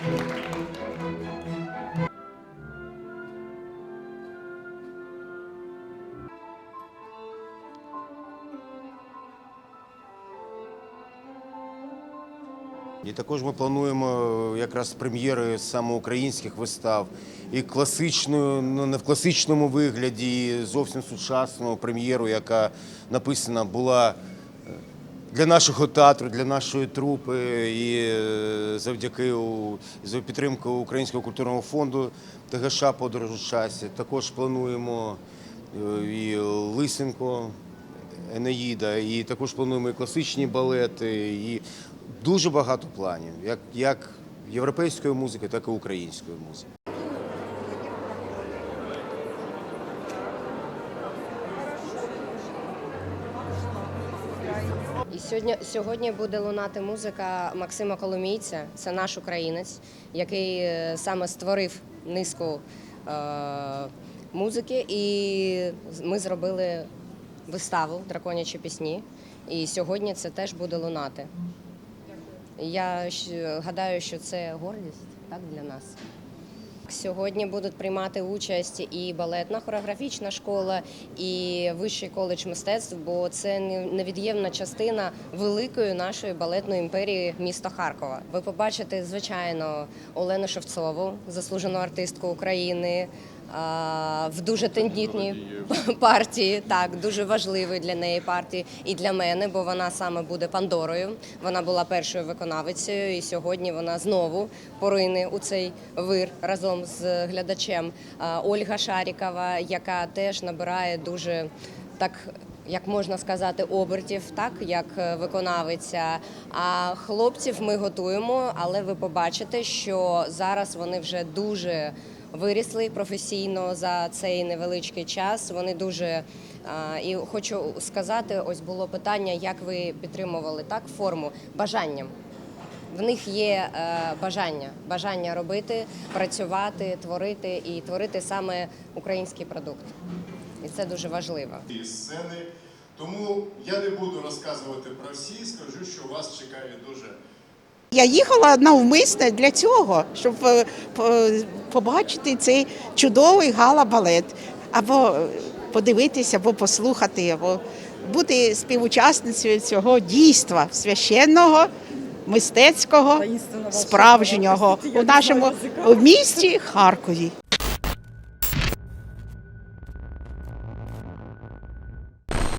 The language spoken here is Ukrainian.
І також ми плануємо е, якраз прем'єри саме українських вистав і класичною, ну не в класичному вигляді, і зовсім сучасну прем'єру, яка написана була для нашого театру, для нашої трупи. І е, завдяки за підтримку Українського культурного фонду ТГШ подорож у часі. Також плануємо е, і Лисенко. Енеїда, і також плануємо і класичні балети, і дуже багато планів, як, як європейської музики, так і української музики. Сьогодні, сьогодні буде лунати музика Максима Коломійця. Це наш українець, який е, саме створив низку е, музики. І ми зробили виставу Драконячі пісні. І сьогодні це теж буде лунати. Я гадаю, що це гордість так, для нас. Сьогодні будуть приймати участь і балетна хореографічна школа, і вищий коледж мистецтв, бо це невід'ємна частина великої нашої балетної імперії міста Харкова. Ви побачите, звичайно, Олену Шевцову, заслужену артистку України. В дуже тендітній партії, так дуже важливої для неї партії і для мене, бо вона саме буде Пандорою. Вона була першою виконавицею, і сьогодні вона знову порине у цей вир разом з глядачем. Ольга Шарікова, яка теж набирає дуже так. Як можна сказати, обертів, так як е, виконавиця. А хлопців ми готуємо, але ви побачите, що зараз вони вже дуже вирісли професійно за цей невеличкий час. Вони дуже і хочу сказати, ось було питання, як ви підтримували так форму бажанням. В них є е, бажання, бажання робити, працювати, творити і творити саме український продукт. І це дуже важливо. сцени. Тому я не буду розказувати про всі, скажу, що вас чекає дуже Я їхала навмисне для цього, щоб е, побачити цей чудовий гала-балет, або подивитися, або послухати, або бути співучасницею цього дійства священного, мистецького, справжнього у нашому місті Харкові.